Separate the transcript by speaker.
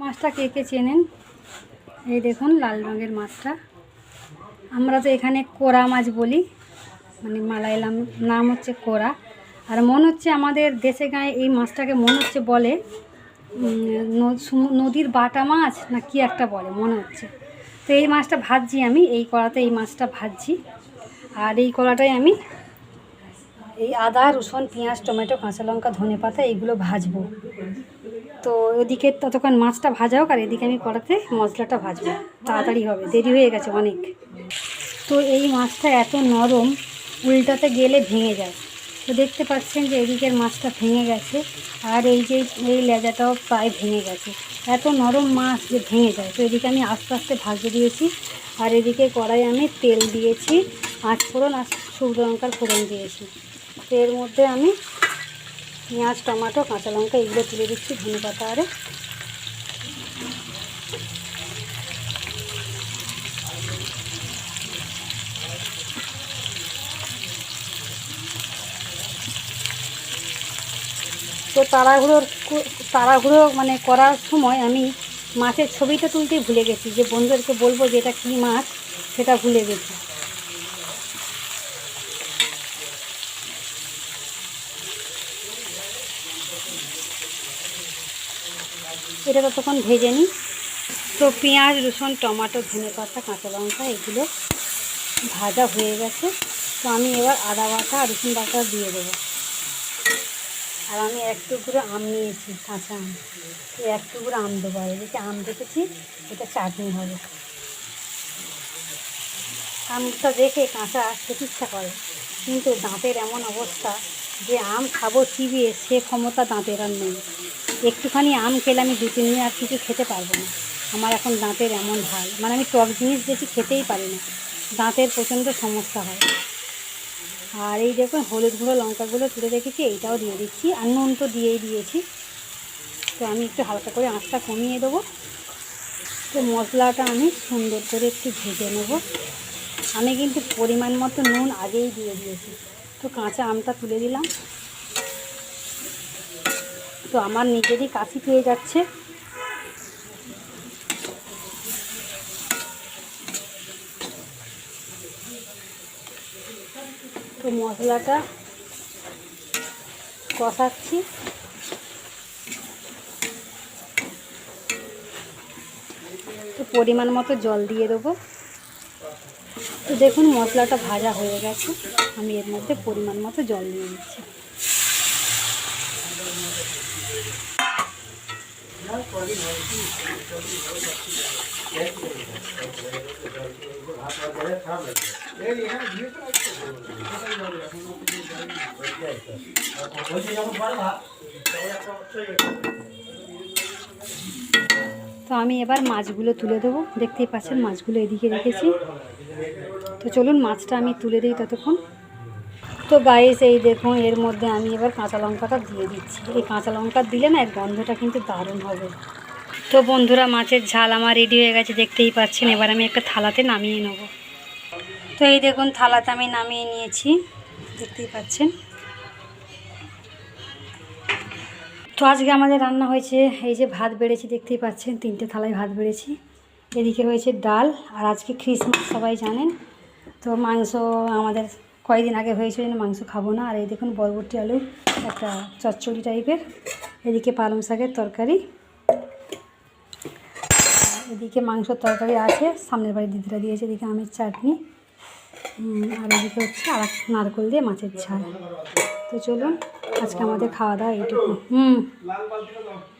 Speaker 1: মাছটা কে কে চেনেন? এই দেখুন, লাল রঙের মাছটা। আমরা তো এখানে কোরা মাছ বলি মানে মালায়ালাম নাম হচ্ছে কোরা। আর মনে হচ্ছে আমাদের দেশে গায়ে এই মাছটাকে মনে হচ্ছে বলে নদীর বাটা মাছ না কি একটা বলে, মনে হচ্ছে। তো এই মাছটা ভাজছি আমি, এই কড়াতে এই মাছটা ভাজছি। আর এই কড়াটাই আমি এই আদা, রসুন, পেঁয়াজ, টমেটো, কাঁচা লঙ্কা, ধনে পাতা, এইগুলো ভাজবো। তো ওদিকে ততক্ষণ মাছটা ভাজা হোক, আর এদিকে আমি কড়াতে মশলাটা ভাজবো। তাড়াতাড়ি হবে, দেরি হয়ে গেছে অনেক। তো এই মাছটা এত নরম, উল্টাতে গেলে ভেঙে যায়। তো দেখতে পাচ্ছেন যে এদিকের মাছটা ভেঙে গেছে, আর এই যে এই লেজাটাও প্রায় ভেঙে গেছে। এত নরম মাছ যে ভেঙে যায়। তো এদিকে আমি আস্তে আস্তে ভাজতে দিয়েছি, আর এদিকে কড়াই আমি তেল দিয়েছি পাঁচ ফোড়ন আর শুকনো লঙ্কার ফোড়ন দিয়েছি। তো এর মধ্যে আমি পেঁয়াজ, টমাটো, কাঁচা লঙ্কা এগুলো তুলে দিচ্ছি, ধনে পাতা আরে। তো তাড়াহুড়োর তাড়াহুড়ো মানে করার সময় আমি মাছের ছবিটা তুলতেই ভুলে গেছি, যে বন্ধুদেরকে বলব যে এটা কী মাছ, সেটা ভুলে গেছি। এটা ততক্ষণ ভেজে নিই। তো পেঁয়াজ, রসুন, টমেটো, ধনে পাতা, কাঁচা লঙ্কা, এগুলো ভাজা হয়ে গেছে। তো আমি এবার আদা বাটা আর রসুন বাটা দিয়ে দেবো। আর আমি এক টুকরো আম নিয়েছি, কাঁচা আম। এক টুকরো আম দেবো। আর এদিকে আম দেখেছি এটা চাটনি হবে। আমটা দেখে কাঁচা খেতে ইচ্ছা করে, কিন্তু দাঁতের এমন অবস্থা যে আম খাব চিবিয়ে সে ক্ষমতা দাঁতের আর নেই। একটুখানি আম খেলে আমি দু তিন দিন আর কিছু খেতে পারব না। আমার এখন দাঁতের এমন হাল। মানে আমি টক জিনিস বেশি খেতেই পারি না। দাঁতের প্রচণ্ড সমস্যা হয়। আর এই দেখুন, হলুদ গুঁড়ো লঙ্কাগুলো তুলে রেখেছি, এইটাও দিয়ে দিচ্ছি। আর নুন তো দিয়েই দিয়েছি। তো আমি একটু হালকা করে আঁচটা কমিয়ে দেবো। তো মশলাটা আমি সুন্দর করে একটু ভেজে নেব। আমি কিন্তু পরিমাণ মতো নুন আগেই দিয়ে দিয়েছি। তো কাঁচা আমটা তুলে দিলাম তো আমার নিজেরই কাশি পেয়ে যাচ্ছে। তো মশলাটা কষাচ্ছি। তো পরিমাণ মতো জল দিয়ে দেবো। তো দেখুন মশলাটা ভাজা হয়ে গেছে। আমি এর মধ্যে পরিমাণ মতো জল দিয়ে দিচ্ছি। তো আমি এবার মাছগুলো তুলে দেবো। দেখতেই পাচ্ছেন মাছগুলো এদিকে রেখেছি। তো চলুন মাছটা আমি তুলে দিই ততক্ষণ। তো গাইস এই দেখুন, এর মধ্যে আমি এবার কাঁচা লঙ্কাটা দিয়ে দিচ্ছি। এই কাঁচা লঙ্কা দিলে না এর গন্ধটা কিন্তু দারুণ হবে। তো বন্ধুরা, মাছের ঝাল আমার রেডি হয়ে গেছে, দেখতেই পাচ্ছেন। এবার আমি একটা থালাতে নামিয়ে নেব। তো এই দেখুন, থালাতে আমি নামিয়ে নিয়েছি। দেখতেই পাচ্ছেন। তো আজকে আমাদের রান্না হয়েছে, এই যে ভাত বেড়েছি দেখতেই পাচ্ছেন, তিনটে থালায় ভাত বেড়েছি। এদিকে হয়েছে ডাল, আর আজকে খ্রিসমাস, সবাই জানেন। তো মাংস আমাদের কয়েকদিন আগে হয়েছিল জন্য মাংস খাব না। আর এই দেখুন বরবটি আলু, একটা চচ্চড়ি টাইপের। এদিকে পালং শাকের তরকারি। এদিকে মাংসর তরকারি আছে, সামনের বাড়ির দিদিরা দিয়েছে, এদিকে আমের চাটনি। আর এদিকে হচ্ছে আর নারকল দিয়ে মাছের ঝাল। তো চলুন আজকে আমাদের খাওয়া দাওয়া এইটুকু হুম